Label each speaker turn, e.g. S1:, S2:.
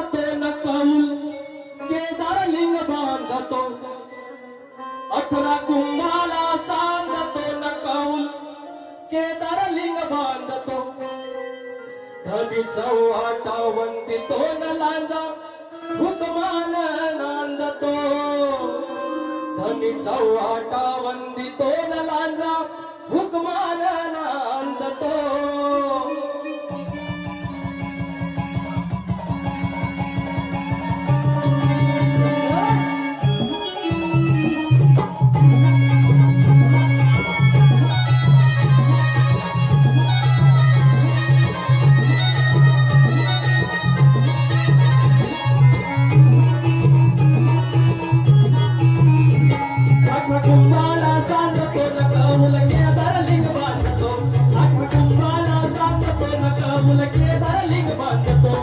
S1: ते न कौल केदार लिंग बांधतो. अठरा कुंभाला सांगतो न कौल केदार लिंग बांधतो. धनी चौहाटा तो न लांजा हुकमान नांदतो. धनी चौहाटा वंदितो न लांजा हुकमान कुटुंबाला सांगतो नका मुलगे दारलिंग बांधतो. हा कुटुंबाला सांगतो नका मुलगे दारलिंग बांधतो.